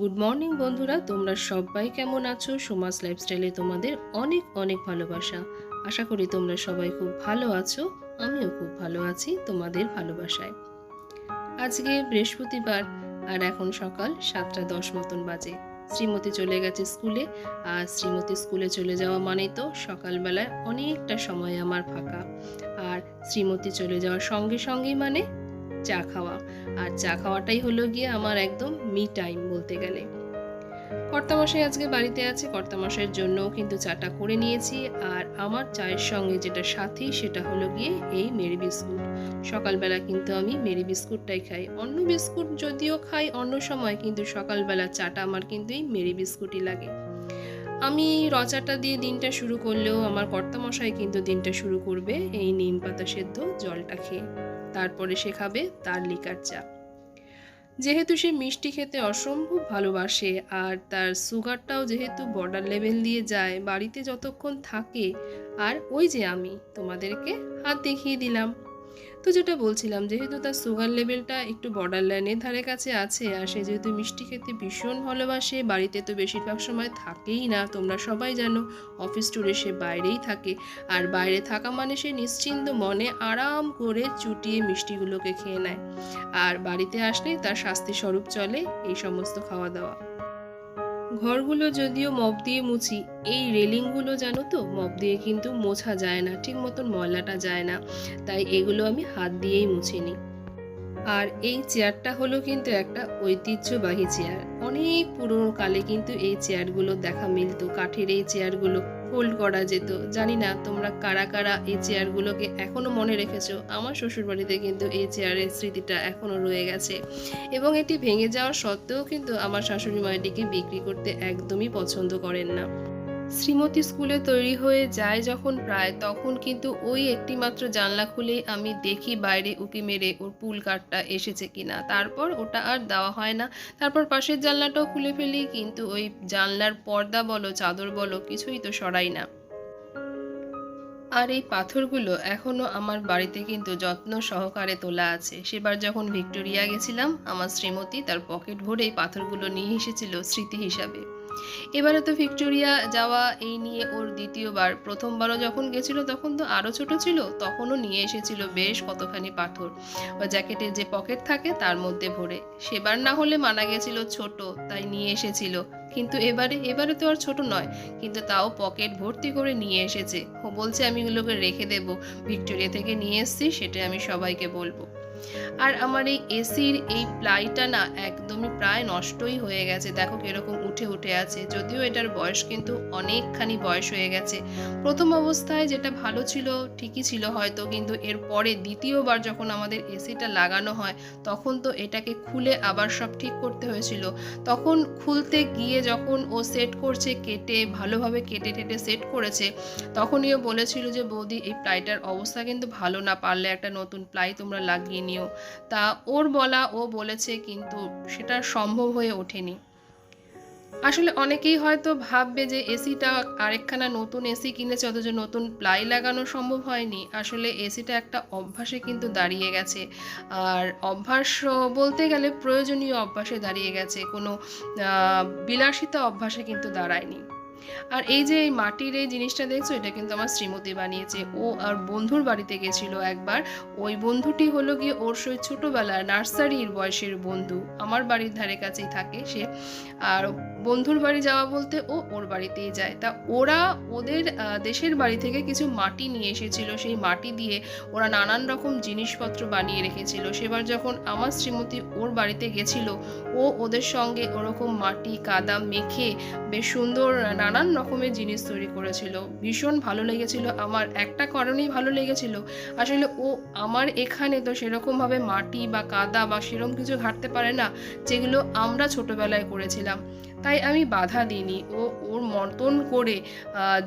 Good morning বন্ধুরা। তোমরা সবাই কেমন আছো? সমাজ লাইফস্টাইলে তোমাদের অনেক অনেক ভালোবাসা। আশা করি তোমরা সবাই খুব ভালো আছো। আমিও খুব ভালো আছি তোমাদের ভালোবাসায়। আজকে বৃহস্পতিবার, আর এখন সকাল সাতটা দশ মতন বাজে। শ্রীমতী চলে গেছে স্কুলে, আর শ্রীমতী স্কুলে চলে যাওয়া মানেই তো সকালবেলায় অনেকটা সময় আমার ফাঁকা। আর শ্রীমতী চলে যাওয়ার সঙ্গে সঙ্গেই মানে চা খাওয়া। আর চা খাওয়াটাই হলো গিয়ে আমার একদম মি টাইম বলতে গেলে। কর্তামশাই আজকে বাড়িতে আছে, কর্তামশাইয়ের জন্যও কিন্তু চাটা করে নিয়েছি। আর আমার চায়ের সঙ্গে যেটা সাথী, সেটা হলো গিয়ে এই মেরি বিস্কুট। সকালবেলা কিন্তু আমি মেরি বিস্কুটটাই খাই। অন্য বিস্কুট যদিও খাই, অন্য সময় কিন্তু সকালবেলা চাটা আমার কিন্তু এই মেরি বিস্কুটই লাগে। আমি রচাটা দিয়ে দিনটা শুরু করলেও আমার কর্তামশাই কিন্তু দিনটা শুরু করবে এই নিম পাতা সেদ্ধ জলটা খেয়ে। তারপরে সে খাবে তার লিকার চা। যেহেতু সে মিষ্টি খেতে অসম্ভব ভালোবাসে আর তার সুগারটাও যেহেতু বর্ডার লেভেল দিয়ে যায়, বাড়িতে যতক্ষণ থাকে, আর ওই যে আমি তোমাদেরকে হাত দেখিয়ে দিলাম। তো যেটা বলছিলাম, যেহেতু তার সুগার লেভেলটা একটু বর্ডার লাইনের ধারে কাছে আছে, আর সে যেহেতু মিষ্টি খেতে ভীষণ ভালোবাসে, বাড়িতে তো বেশিরভাগ সময় থাকেই না, তোমরা সবাই জানো অফিস ট্যুরে সে বাইরেই থাকে। আর বাইরে থাকা মানে সে নিশ্চিন্ত মনে আরাম করে চুটিয়ে মিষ্টিগুলোকে খেয়ে নেয়। আর বাড়িতে আসলেই তার শাস্তি স্বরূপ চলে এই সমস্ত খাওয়া দাওয়া ঘরগুলো যদিও মপ দিয়ে মুছি, এই রেলিংগুলো জানো তো? মপ দিয়ে কিন্তু মোছা যায় না, ঠিক মতন ময়লাটা যায় না, তাই এগুলো আমি হাত দিয়েই মুছে নিই আর এই চেয়ারটা হলো কিন্তু একটা ঐতিহ্যবাহী চেয়ার। অনেক পুরোনো কালে কিন্তু এই চেয়ারগুলো দেখা মিলত, কাঠের এই চেয়ারগুলো। ফোল্ড করা যেত। জানি না তোমরা কারা কারা এই চেয়ারগুলোকে এখনও মনে রেখেছ। আমার শ্বশুরবাড়িতে কিন্তু এই চেয়ারের স্মৃতিটা এখনও রয়ে গেছে। এবং এটি ভেঙে যাওয়ার সত্ত্বেও কিন্তু আমার শাশুড়ি মা এটিকে বিক্রি করতে একদমই পছন্দ করেন না। শ্রীমতী স্কুলে তৈরি হয়ে যায় যখন প্রায়, তখন কিন্তু ওই একটি মাত্র জানলা খুলে আমি দেখি বাইরে উকি মেরে ওর পুল কাঠটা এসেছে কিনা। তারপর ওটা আর দেওয়া হয় না। তারপর পাশের জানলাটাও খুলে ফেলি, কিন্তু ওই জানলার পর্দা বলো, চাদর বলো, কিছুই তো সরাই না। আর এই পাথরগুলো এখনও আমার বাড়িতে কিন্তু যত্ন সহকারে তোলা আছে। সেবার যখন ভিক্টোরিয়া গেছিলাম, আমার শ্রীমতী তার পকেট ভরে এই পাথরগুলো নিয়ে এসেছিল স্মৃতি হিসাবে। এবারে তো ভিক্টোরিয়া যাওয়া এই নিয়ে ওর দ্বিতীয়বার। প্রথমবারও যখন গেছিল, তখন তো আরও ছোট ছিল, তখনও নিয়ে এসেছিল বেশ কতখানি পাথর। জ্যাকেটের যে পকেট থাকে, তার মধ্যে ভরে। সেবার না হলে মানা গেছিল ছোট, তাই নিয়ে এসেছিল। কিন্তু এবারে এবারে তো আর ছোট নয়, কিন্তু তাও পকেট ভর্তি করে নিয়ে এসেছে। ও বলছে, আমি ওগুলোকে রেখে দেব। ভিক্টোরিয়া থেকে নিয়ে এসছি, সেটা আমি সবাইকে বলব। আর আমার এই এসির এই প্লাইটা না একদমই প্রায় নষ্টই হয়ে গেছে। দেখো কীরকম উঠে উঠে আছে। যদিও এটার বয়স কিন্তু অনেকখানি বয়স হয়ে গেছে। প্রথম অবস্থায় যেটা ভালো ছিল, ঠিকই ছিল হয়তো, কিন্তু এর পরে দ্বিতীয়বার যখন আমাদের এসিটা লাগানো হয়, তখন তো এটাকে খুলে আবার সব ঠিক করতে হয়েছিল। তখন খুলতে গিয়ে যখন ও সেট করছে, কেটে, ভালোভাবে কেটে টেটে সেট করেছে, তখনই ও বলেছিল যে, বৌদি, এই প্লাইটার অবস্থা কিন্তু ভালো না। পারলে একটা নতুন প্লাই তোমরা লাগিয়ে নিও তা ওর বলা ও বলেছে কিন্তু সেটা সম্ভব হয়ে ওঠেনি। আসলে অনেকেই হয়তো ভাববে যে এসিটা আরেকখানা নতুন এসি কিনেছে অথচ নতুন প্লাই লাগানো সম্ভব হয়নি। আসলে এসিটা একটা অভ্যাসে কিন্তু দাঁড়িয়ে গেছে। আর অভ্যাস বলতে গেলে প্রয়োজনীয় অভ্যাসে দাঁড়িয়ে গেছে। কোনো বিলাসিতা অভ্যাসে কিন্তু দাঁড়ায়নি। আর এই যে এই মাটির এই জিনিসটা দেখছ, এটা কিন্তু আমার শ্রীমতি বানিয়েছে। ও আর বন্ধুর বাড়িতে গেছিল একবার। ওই বন্ধুটি হলো গিয়ে ওর সেই ছোটবেলার নার্সারির বয়সের বন্ধু। আমার বাড়ির ধারে কাছেই থাকে সে। আর বন্ধুর বাড়ি যাওয়া বলতে ও ওর বাড়িতেই যায়। তা ওরা ওদের দেশের বাড়ি থেকে কিছু মাটি নিয়ে এসেছিল। সেই মাটি দিয়ে ওরা নানান রকম জিনিসপত্র বানিয়ে রেখেছিল। সেবার যখন আমার শ্রীমতী ওর বাড়িতে গেছিল, ও ওদের সঙ্গে ওরকম মাটি, কাদা মেখে বেশ সুন্দর নানান রকমের জিনিস তৈরি করেছিল। ভীষণ ভালো লেগেছিল। আমার একটা কারণেই ভালো লেগেছিল। আসলে ও আমার এখানে তো সেরকমভাবে মাটি বা কাদা বা সেরকম কিছু ঘাটতে পারে না, যেগুলো আমরা ছোটবেলায় করেছিলাম। তাই আমি বাধা দিইনি। ও, ওর মতন করে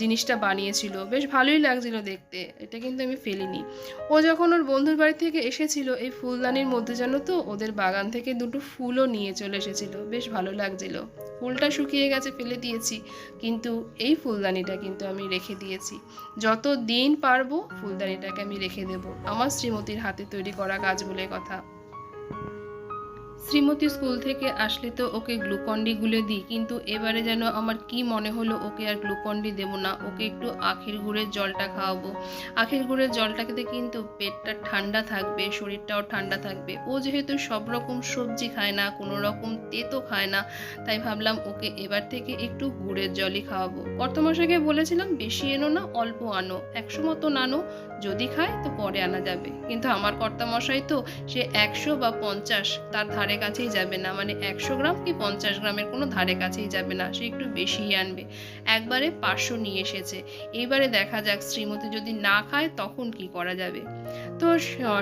জিনিসটা বানিয়েছিল। বেশ ভালোই লাগছিল দেখতে। এটা কিন্তু আমি ফেলিনি। ও যখন ওর বন্ধুর বাড়ি থেকে এসেছিল, এই ফুলদানির মধ্যে জানো তো, ওদের বাগান থেকে দুটো ফুলও নিয়ে চলে এসেছিল। বেশ ভালো লাগছিল। ফুলটা শুকিয়ে গেছে ফেলে দিয়েছি, কিন্তু এই ফুলদানিটা কিন্তু আমি রেখে দিয়েছি। যত দিন পারব, ফুলদানিটাকে আমি রেখে দেব। আমার শ্রীমতীর হাতে তৈরি করা কাজ বলে কথা। শ্রীমতী স্কুল থেকে আসলে তো ওকে গ্লুকন্ডি গুলে দিই, কিন্তু এবারে যেন আমার কি মনে হলো ওকে আর গ্লুকন্ডি দেবো না, ওকে একটু আখের গুড়ের জলটা খাওয়াবো। আখের গুড়ের জলটা খেতে কিন্তু পেটটা ঠান্ডা থাকবে, শরীরটাও ঠান্ডা থাকবে। ও যেহেতু সব রকম সবজি খায় না, কোনো রকম তেতো খায় না, তাই ভাবলাম ওকে এবার থেকে একটু গুড়ের জলই খাওয়াবো। কর্তমশাইকে বলেছিলাম, বেশি এনো না, অল্প আনো। একশো মতন আনো যদি খায় তো পরে আনা যাবে। কিন্তু আমার কর্তামশাই তো সে একশো বা পঞ্চাশ তার ধারে কাছেই যাবে না। মানে একশো গ্রাম কি পঞ্চাশ গ্রামের কোনো ধারে কাছেই যাবে না। সে একটু বেশিই আনবে। একবারে পাঁচশো নিয়ে এসেছে। এইবারে দেখা যাক শ্রীমতী যদি না খায় তখন কি করা যাবে। তো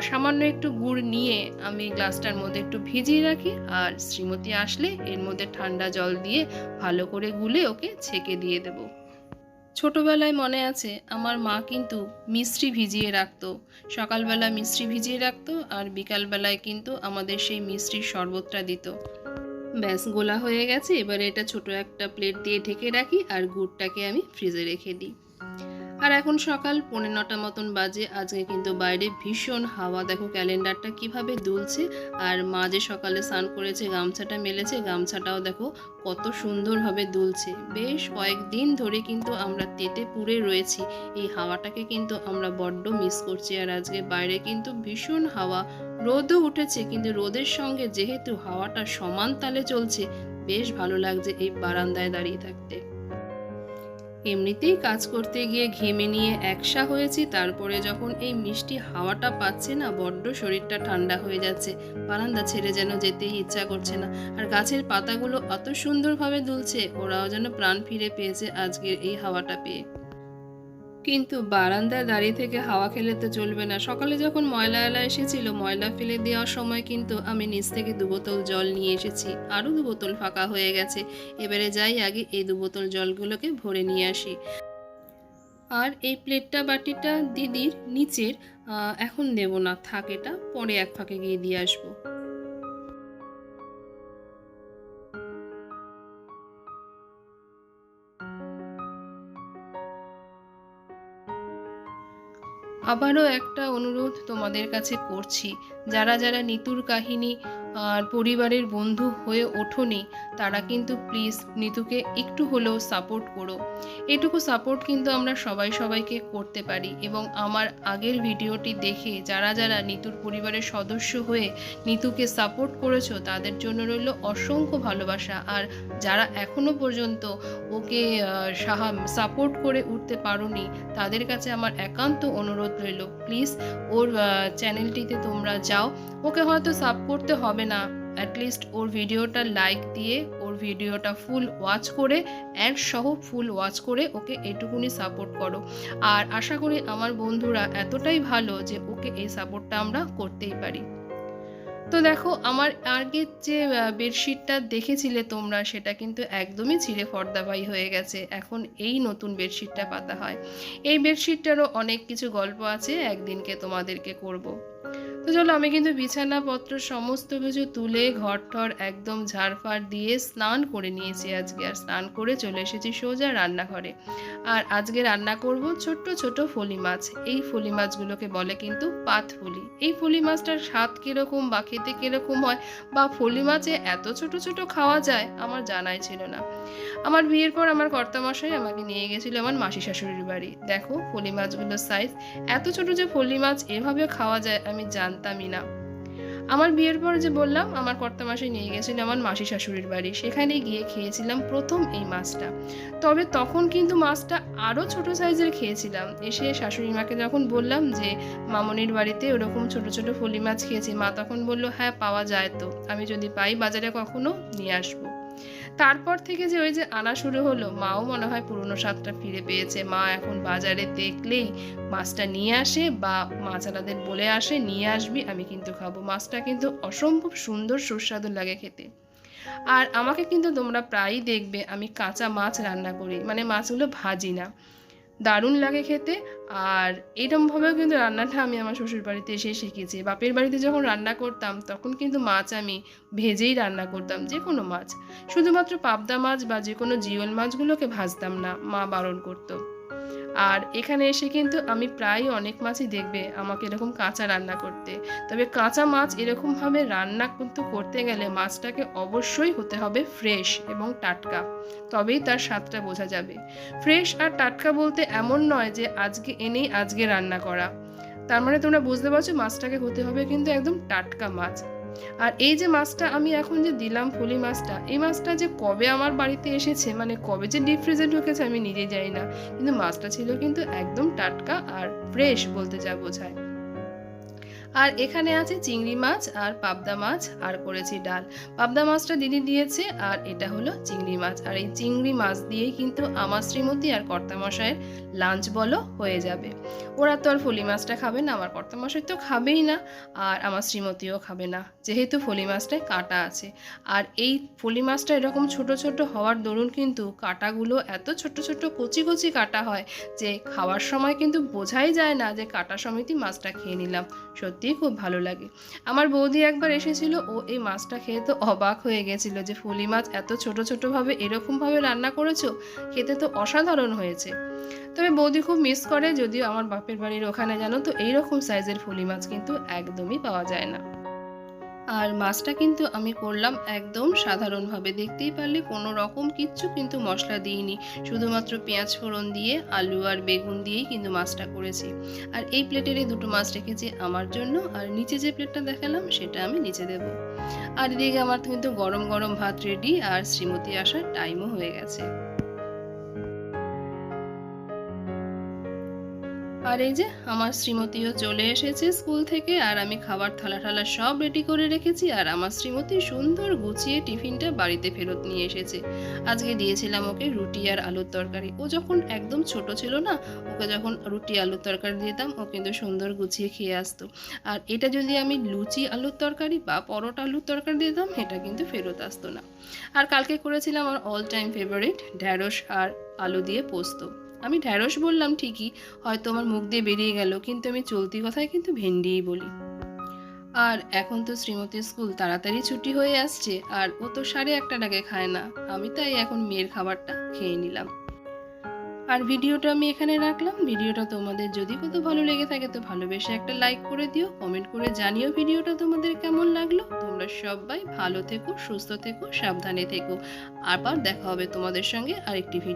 সামান্য একটু গুড় নিয়ে আমি গ্লাসটার মধ্যে একটু ভিজিয়ে রাখি আর শ্রীমতী আসলে এর মধ্যে ঠান্ডা জল দিয়ে ভালো করে গুলে ওকে ছেঁকে দিয়ে দেবো। ছোটবেলায় মনে আছে, আমার মা কিন্তু মিষ্টি ভিজিয়ে রাখতো। সকালবেলা মিষ্টি ভিজিয়ে রাখতো আর বিকালবেলায় কিন্তু আমাদের সেই মিষ্টির শরবতটা দিত। ব্যাস, গোলা হয়ে গেছে। এবারে এটা ছোট একটা প্লেট দিয়ে ঢেকে রাখি আর গুড়টাকে আমি ফ্রিজে রেখে দিই। আর এখন সকাল পৌনে নটা মতন বাজে। আজকে কিন্তু বাইরে ভীষণ হাওয়া। দেখো ক্যালেন্ডারটা কীভাবে দুলছে। আর মা যে সকালে স্নান করেছে, গামছাটা মেলেছে, গামছাটাও দেখো কত সুন্দরভাবে দুলছে। বেশ কয়েকদিন ধরে কিন্তু আমরা তেতে পুড়ে রয়েছি। এই হাওয়াটাকে কিন্তু আমরা বড্ড মিস করছি। আর আজকে বাইরে কিন্তু ভীষণ হাওয়া। রোদও উঠেছে, কিন্তু রোদের সঙ্গে যেহেতু হাওয়াটা সমান তালে চলছে, বেশ ভালো লাগছে এই বারান্দায় দাঁড়িয়ে থাকতে। এমনিতেই কাজ করতে গিয়ে ঘেমে নিয়ে একসা হয়েছি, তারপরে যখন এই মিষ্টি হাওয়াটা পাচ্ছে না, বড্ড শরীরটা ঠান্ডা হয়ে যাচ্ছে। বারান্দা ছেড়ে যেন যেতেই ইচ্ছা করছে না। আর গাছের পাতাগুলো অত সুন্দরভাবে দুলছে, ওরাও যেন প্রাণ ফিরে পেয়েছে আজকের এই হাওয়াটা পেয়ে। কিন্তু বারান্দায় দাঁড়িয়ে থেকে হাওয়া খেলে তো চলবে না। সকালে যখন ময়লা এলা এসেছিল, ময়লা ফেলে দেওয়ার সময় কিন্তু আমি নিচ থেকে দু বোতল জল নিয়ে এসেছি। আরও দু বোতল ফাঁকা হয়ে গেছে। এবারে যাই আগে এই দু বোতল জলগুলোকে ভরে নিয়ে আসি। আর এই প্লেটটা, বাটিটা দিদির নিচের এখন দেব না, থাক এটা, পরে এক ফাঁকে গিয়ে দিয়ে আসব। আবারও একটা অনুরোধ তোমাদের কাছে করছি। যারা যারা নিতুর কাহিনী আর পরিবারের বন্ধু হয়ে ওঠোনি, তারা কিন্তু প্লিজ নিতুকে একটু হলেও সাপোর্ট করো। এটুকু সাপোর্ট কিন্তু আমরা সবাই সবাইকে করতে পারি এবং আমার আগের ভিডিওটি দেখে যারা যারা নিতুর পরিবারের সদস্য হয়ে নিতুকে সাপোর্ট করেছ, তাদের জন্য রইল অসংখ্য ভালোবাসা। আর যারা এখনও পর্যন্ত ওকে সাপোর্ট করে উঠতে পারোনি, তাদের কাছে আমার একান্ত অনুরোধ রইল প্লিজ ওর চ্যানেলটিতে তোমরা যাও। ওকে হয়তো সাব করতে হবে না। অ্যাটলিস্ট ওর ভিডিওটা লাইক দিয়ে, ওর ভিডিওটা ফুল ওয়াচ করে অ্যাড সহ ফুল ওয়াচ করে ওকে এটুকুনি সাপোর্ট করো। আর আশা করি আমার বন্ধুরা এতটাই ভালো যে ওকে এই সাপোর্টটা আমরা করতেই পারি। তো দেখো, আমার আগের যে বেডশিটটা দেখেছিলে তোমরা, সেটা কিন্তু একদমই ছিঁড়ে ফর্দাবাই হয়ে গেছে। এখন এই নতুন বেডশিটটা পাতা হয়। এই বেডশিটটারও অনেক কিছু গল্প আছে, একদিনকে তোমাদেরকে করব। তো চলো আমি কিন্তু বিছানাপত্র সমস্ত কিছু তুলে ঘর টর একদম ঝাড়ফাড় দিয়ে স্নান করে নিয়েছি আজকে। আর স্নান করে চলে এসেছি সোজা রান্নাঘরে। আর আজকে রান্না করব ছোট্ট ছোট ফলি মাছ। এই ফলি মাছগুলোকে বলে কিন্তু পাত ফলি এই ফলি মাছটার স্বাদ কীরকম বা খেতে কীরকম হয় বা ফলি মাছে এত ছোট ছোট খাওয়া যায় আমার জানাই ছিল না। আমার বিয়ের পর আমার কর্তামশাই আমাকে নিয়ে গেছিল আমার মাসি শাশুড়ির বাড়ি। দেখো ফলি মাছগুলোর সাইজ এত ছোট যে ফলি মাছ এভাবে খাওয়া যায় আমি জানতামই না। আমার বিয়ের পর যে বললাম, আমার কর্তামাসে নিয়ে গেছিল আমার মাসি শাশুড়ির বাড়ি। সেখানে গিয়ে খেয়েছিলাম প্রথম এই মাছটা। তবে তখন কিন্তু মাছটা আরও ছোট সাইজের খেয়েছিলাম। এসে শাশুড়ি মাকে যখন বললাম যে, মামনির বাড়িতে ওরকম ছোট ছোট ফলি মাছ খেয়েছি। মা তখন বলল হ্যাঁ পাওয়া যায় তো। আমি যদি পাই, বাজারে কখনো নিয়ে আসব। তারপর থেকে যে ওই যে আনা শুরু হলো, মাও মনে হয় পুরনো স্বাদটা ফিরে পেয়েছে। মা এখন বাজারে দেখলেই মাছটা নিয়ে আসে বা মাছালাদের বলে আসে, নিয়ে আসবি, আমি কিন্তু খাব। মাছটা কিন্তু অসম্ভব সুন্দর সুস্বাদু লাগে খেতে। আর আমাকে কিন্তু তোমরা প্রায়ই দেখবে, আমি কাঁচা মাছ রান্না করি। মানে মাছগুলো ভাজি না। দারুণ লাগে খেতে। আর এরমভাবেও কিন্তু রান্নাটা আমি আমার শ্বশুর বাড়িতে এসে শিখেছি। বাপের বাড়িতে যখন রান্না করতাম, তখন কিন্তু মাছ আমি ভেজেই রান্না করতাম যে কোনো মাছ। শুধুমাত্র পাবদা মাছ বা যে কোনো জিওল মাছগুলোকে ভাজতাম না, মা বারণ করতো। আর এখানে এসে কিন্তু আমি প্রায় অনেক মাছই দেখবে আমাকে এরকম কাঁচা রান্না করতে। তবে কাঁচা মাছ এরকমভাবে রান্না কিন্তু করতে গেলে মাছটাকে অবশ্যই হতে হবে ফ্রেশ এবং টাটকা। তবেই তার স্বাদটা বোঝা যাবে। ফ্রেশ আর টাটকা বলতে এমন নয় যে আজকে এনেই আজকে রান্না করা। তার মানে তোমরা বুঝতে পারছ মাছটাকে হতে হবে কিন্তু একদম টাটকা মাছ। আর এই যে মাছটা আমি এখন যে দিলাম ফুলি মাছটা, এই মাছটা যে কবে আমার বাড়িতে এসেছে মানে কবে যে ডিপ ফ্রিজে ঢুকেছে আমি নিজে যাই না। কিন্তু মাছটা ছিল কিন্তু একদম টাটকা আর ফ্রেশ বলতে যা বোঝায়। আর এখানে আছে চিংড়ি মাছ আর পাবদা মাছ আর করেছি ডাল। পাবদা মাছটা দিদি দিয়েছে আর এটা হলো চিংড়ি মাছ। আর এই চিংড়ি মাছ দিয়েই কিন্তু আমার শ্রীমতী আর কর্তামশাইয়ের লাঞ্চ বলো হয়ে যাবে। ওরা তো আর ফলি মাছটা খাবে না, আমার কর্তামশাই তো খাবেই না আর আমার শ্রীমতীও খাবে না। যেহেতু ফলি মাছটায় কাটা আছে। আর এই ফলি মাছটা এরকম ছোট ছোট হওয়ার দরুন কিন্তু কাটাগুলো এত ছোট ছোট কচি কচি কাটা হয় যে খাওয়ার সময় কিন্তু বোঝাই যায় না যে কাটা সমিতি মাছটা খেয়ে নিলাম। সত্যিই খুব ভালো লাগে। আমার বৌদি একবার এসেছিল, ও এই মাছটা খেয়ে তো অবাক হয়ে গেছিল যে ফুলি মাছ এত ছোট ছোটোভাবে এরকমভাবে রান্না করেছ, খেতে তো অসাধারণ হয়েছে। তবে বৌদি খুব মিস করে, যদিও আমার বাপের বাড়ির ওখানে জানো তো, এইরকম সাইজের ফুলি মাছ কিন্তু একদমই পাওয়া যায় না। আর মাছটা কিন্তু আমি করলাম একদম সাধারণভাবে। দেখতেই পারলে কোনো রকম কিচ্ছু কিন্তু মশলা দিইনি। শুধুমাত্র পেঁয়াজ ফোড়ন দিয়ে, আলু আর বেগুন দিয়েই কিন্তু মাছটা করেছি। আর এই প্লেটের এই দুটো মাছ রেখেছি আমার জন্য, আর নিচে যে প্লেটটা দেখালাম সেটা আমি নিচে দেব। আর এদিকে আমার কিন্তু গরম গরম ভাত রেডি আর শ্রীমতী আসার টাইমও হয়ে গেছে। আর এই যে, আমার শ্রীমতীও চলে এসেছে স্কুল থেকে আর আমি খাবার থালা ঠালা সব রেডি করে রেখেছি আর আমার শ্রীমতী সুন্দর গুছিয়ে টিফিনটা বাড়িতে ফেরত নিয়ে এসেছে। আজকে দিয়েছিলাম ওকে রুটি আর আলুর তরকারি। ও যখন একদম ছোট ছিল না, ওকে যখন রুটি আলুর তরকারি দিতাম, ও কিন্তু সুন্দর গুছিয়ে খেয়ে আসতো। আর এটা যদি আমি লুচি আলুর তরকারি বা পরোটা আলুর তরকারি দিতাম, এটা কিন্তু ফেরত আসতো না। আর কালকে করেছিলাম আমার অল টাইম ফেভারিট ঢ্যাঁড়স আর আলু দিয়ে পোস্ত। আমি ঢ্যাঁড়স বললাম ঠিকই, হয়তো আমার মুখ দিয়ে বেরিয়ে গেল, কিন্তু আমি চলতি কথায় কিন্তু ভেন্ডিই বলি। আর এখন তো শ্রীমতীর স্কুল তাড়াতাড়ি ছুটি হয়ে আসছে, আর ও তো সাড়ে একটা আগে খায় না, আমি তাই এখন মেয়ের খাবারটা খেয়ে নিলাম। আর ভিডিওটা আমি এখানে রাখলাম, ভিডিওটা তোমাদের যদি কত ভালো লেগে থাকে তো ভালোবেসে একটা লাইক করে দিও, কমেন্ট করে জানিও ভিডিওটা তোমাদের কেমন লাগল। তোমরা সবাই ভালো থেকো, সুস্থ থেকো, সাবধানে থেকো। আবার দেখা হবে তোমাদের সঙ্গে আরেকটি ভিডিও